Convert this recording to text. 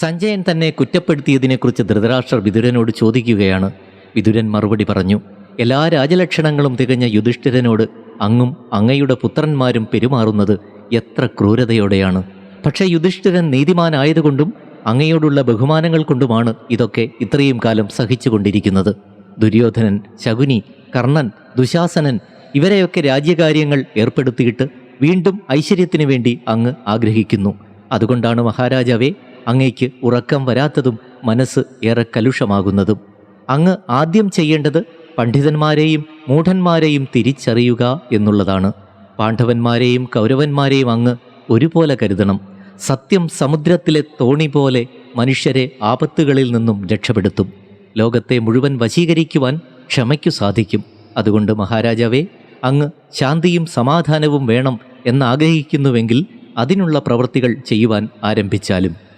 സഞ്ജയൻ തന്നെ കുറ്റപ്പെടുത്തിയതിനെക്കുറിച്ച് ധൃതരാഷ്ട്രർ വിതുരനോട് ചോദിക്കുകയാണ്. വിതുരൻ മറുപടി പറഞ്ഞു എല്ലാ രാജലക്ഷണങ്ങളും തികഞ്ഞ യുധിഷ്ഠിരനോട് അങ്ങും അങ്ങയുടെ പുത്രന്മാരും പെരുമാറുന്നത് എത്ര ക്രൂരതയോടെയാണ്. പക്ഷേ യുധിഷ്ഠിരൻ നീതിമാനായതുകൊണ്ടും അങ്ങയോടുള്ള ബഹുമാനങ്ങൾ കൊണ്ടുമാണ് ഇതൊക്കെ ഇത്രയും കാലം സഹിച്ചുകൊണ്ടിരിക്കുന്നത്. ദുര്യോധനൻ ശകുനി കർണൻ ദുശാസനൻ ഇവരെയൊക്കെ രാജ്യകാര്യങ്ങൾ ഏർപ്പെടുത്തിയിട്ട് വീണ്ടും ഐശ്വര്യത്തിനു വേണ്ടി അങ്ങ് ആഗ്രഹിക്കുന്നു. അതുകൊണ്ടാണ് മഹാരാജാവേ അങ്ങയ്ക്ക് ഉറക്കം വരാത്തതും മനസ്സ് ഏറെ കലുഷമാകുന്നതും. അങ്ങ് ആദ്യം ചെയ്യേണ്ടത് പണ്ഡിതന്മാരെയും മൂഢന്മാരെയും തിരിച്ചറിയുക എന്നുള്ളതാണ്. പാണ്ഡവന്മാരെയും കൗരവന്മാരെയും അങ്ങ് ഒരുപോലെ കരുതണം. സത്യം സമുദ്രത്തിലെ തോണി പോലെ മനുഷ്യരെ ആപത്തുകളിൽ നിന്നും രക്ഷപ്പെടുത്തും. ലോകത്തെ മുഴുവൻ വശീകരിക്കുവാൻ ക്ഷമയ്ക്കു സാധിക്കും. അതുകൊണ്ട് മഹാരാജാവേ അങ്ങ് ശാന്തിയും സമാധാനവും വേണം എന്നാഗ്രഹിക്കുന്നുവെങ്കിൽ അതിനുള്ള പ്രവൃത്തികൾ ചെയ്യുവാൻ ആരംഭിച്ചാലും.